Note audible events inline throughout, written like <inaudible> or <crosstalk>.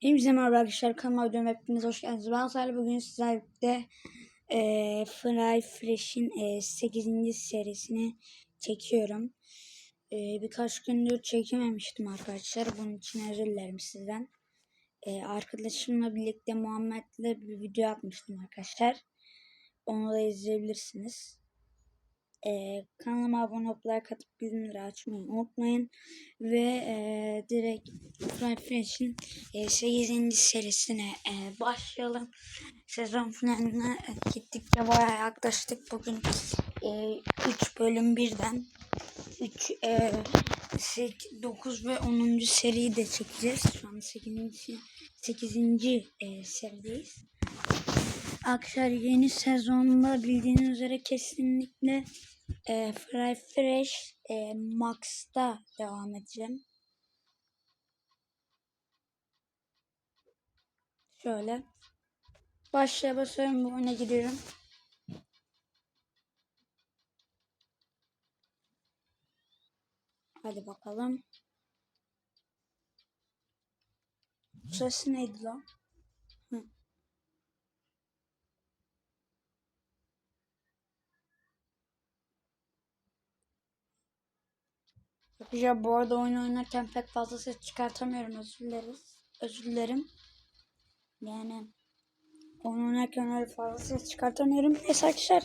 Hepinize merhaba arkadaşlar kanalıma videoma hepiniz hoş geldiniz. Ben Salih bugün sizlerle e, Fry Fresh'in e, 8. serisini çekiyorum. E, birkaç gündür çekememiştim arkadaşlar. Bunun için özür dilerim sizden. E, arkadaşımla birlikte Muhammed'le bir video atmıştım arkadaşlar. Onu da izleyebilirsiniz. Ee, kanalıma abone olup like atıp bildirimleri açmayı unutmayın. Ve e, direkt Fry Fresh'in e, 8. serisine e, başlayalım. Sezon finaline e, gittikçe bayağı yaklaştık. Bugün e, 3 bölüm birden 3 e, 9 ve 10. seriyi de çekeceğiz. Şu an 8. 8. E, serideyiz. Arkadaşlar yeni sezonda bildiğiniz üzere kesinlikle e, Fry Fresh e, Max'ta devam edeceğim. Şöyle. Başlaya basıyorum bu oyuna giriyorum. Hadi bakalım. Sırası neydi lan? Arkadaşlar bu arada oyun oynarken pek fazla ses çıkartamıyorum özür dileriz. Özür dilerim. Yani oyun oynarken öyle fazla ses çıkartamıyorum. Neyse arkadaşlar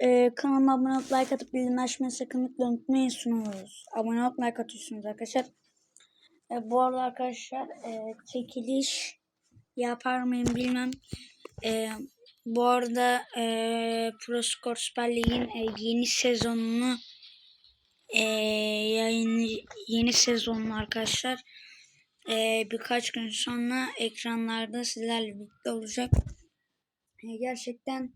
e, kanalıma abone olup like atıp bildirim açmayı sakınlıkla unutmayın sunuyoruz. Abone olup like atıyorsunuz arkadaşlar. E, bu arada arkadaşlar e, çekiliş yapar mıyım bilmem. E, bu arada e, Pro Sport Süper Lig'in e, yeni sezonunu e, yayın yeni sezonlu arkadaşlar e, birkaç gün sonra ekranlarda sizlerle birlikte olacak. E, gerçekten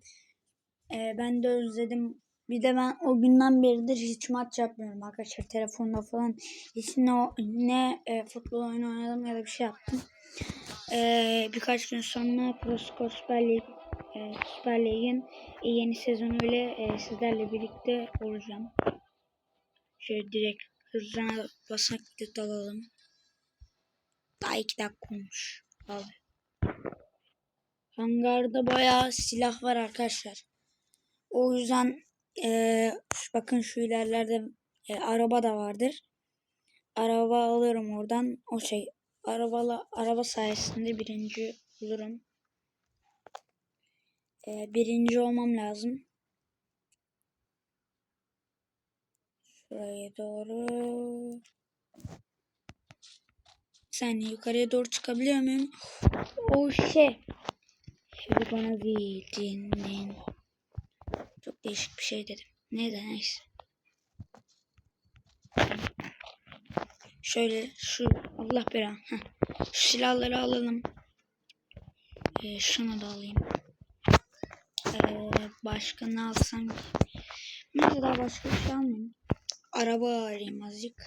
e, ben de özledim. Bir de ben o günden beridir hiç maç yapmıyorum arkadaşlar telefonda falan. Hiç ne, ne e, futbol oyunu oynadım ya da bir şey yaptım. E, birkaç gün sonra Pro Sport Süper Lig e, Süper Lig'in yeni sezonuyla e, sizlerle birlikte olacağım. Şöyle direkt hızına basak bir dalalım. Daha iki dakika olmuş. Abi. Hangarda bayağı silah var arkadaşlar. O yüzden e, bakın şu ilerlerde e, araba da vardır. Araba alırım oradan. O şey arabala araba sayesinde birinci olurum. E, birinci olmam lazım. Şuraya doğru. Saniye yukarıya doğru çıkabiliyor muyum? O şey. Şimdi bana bildiğin. Çok değişik bir şey dedim. Neydi neyse. Şöyle şu Allah belanı. Şu silahları alalım. Ee, şunu da alayım. Ee, başka ne alsam? Neyse daha başka bir şey almayayım. Araba arayayım azıcık.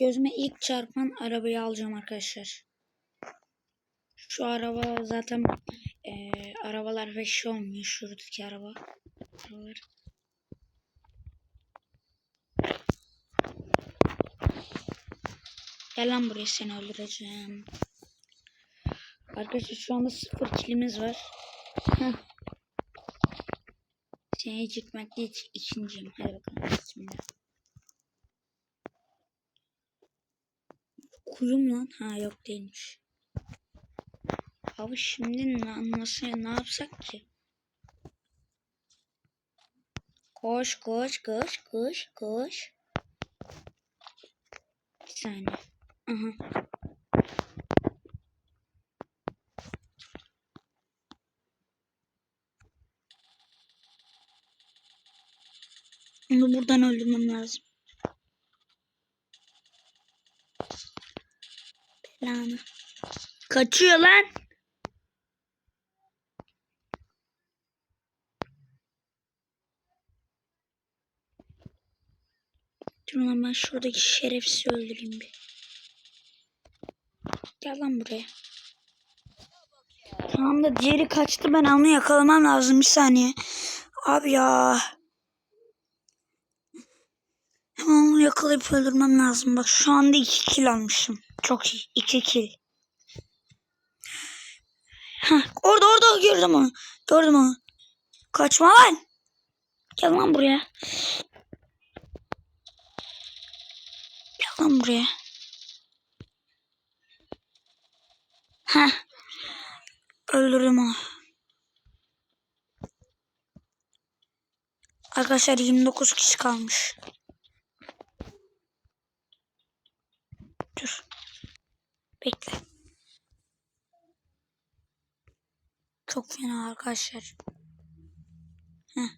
Gözüme ilk çarpan arabayı alacağım arkadaşlar. Şu araba zaten e, arabalar ve şey olmuyor. Şuradaki araba. Arabalar. Gel lan buraya seni öldüreceğim. Arkadaşlar şu anda sıfır kilimiz var. Seni çıkmakta iç, ikinciyim. Hadi bakalım. Bismillah. Kuyum lan. Ha yok değilmiş. Abi şimdi na- nasıl ne yapsak ki? Koş koş koş koş koş. Bir saniye. Aha. Onu buradan öldürmem lazım. Belanı. Kaçıyor lan. Dur lan ben şuradaki şerefsizi öldüreyim bir. Gel lan buraya. Tamam da diğeri kaçtı ben onu yakalamam lazım bir saniye. Abi ya. Hemen onu yakalayıp öldürmem lazım. Bak şu anda iki kill almışım. Çok iyi. iki kill. Heh, orada orada gördüm onu. Gördüm onu. Kaçma lan. Gel lan buraya. Gel lan buraya. Heh. Öldürdüm onu. Arkadaşlar 29 kişi kalmış. Dur. Bekle. Çok fena arkadaşlar. Heh.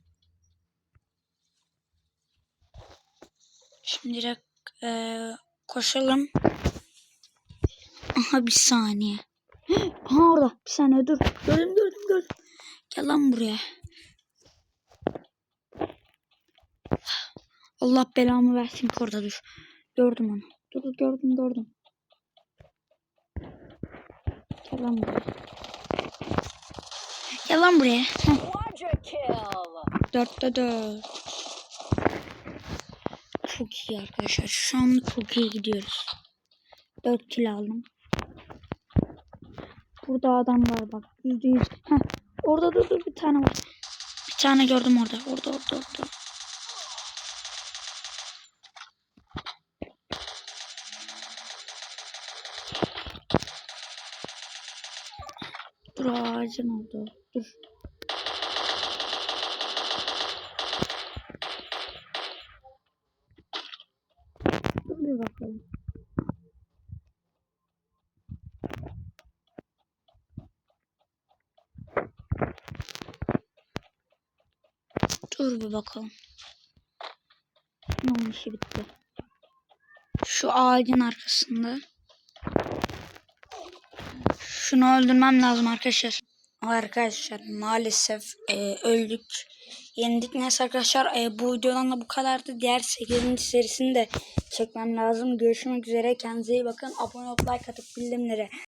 Şimdi direkt eee, koşalım. Aha bir saniye. <gasps> Aha orada. Bir saniye dur. Gördüm gördüm gördüm. Gel lan buraya. Allah belamı versin ki orada dur. Gördüm onu. Dur, gördüm gördüm. Gel lan buraya. Gel lan buraya. Heh. Dörtte dört. Çok iyi arkadaşlar. Şu an çok iyi gidiyoruz. Dört kill aldım. Burada adam var bak. Yüzde yüz. Orada dur dur bir tane var. Bir tane gördüm orada. Orada orada orada. Ağacın oldu. Dur. Dur bir bakalım. Dur bir bakalım. Bunun işi bitti. Şu ağacın arkasında. Şunu öldürmem lazım arkadaşlar. Arkadaşlar maalesef e, öldük. Yendik neyse arkadaşlar e, bu videodan da bu kadardı. Diğer 8. serisini de çekmem lazım. Görüşmek üzere. Kendinize iyi bakın. Abone olup like atıp bildirimleri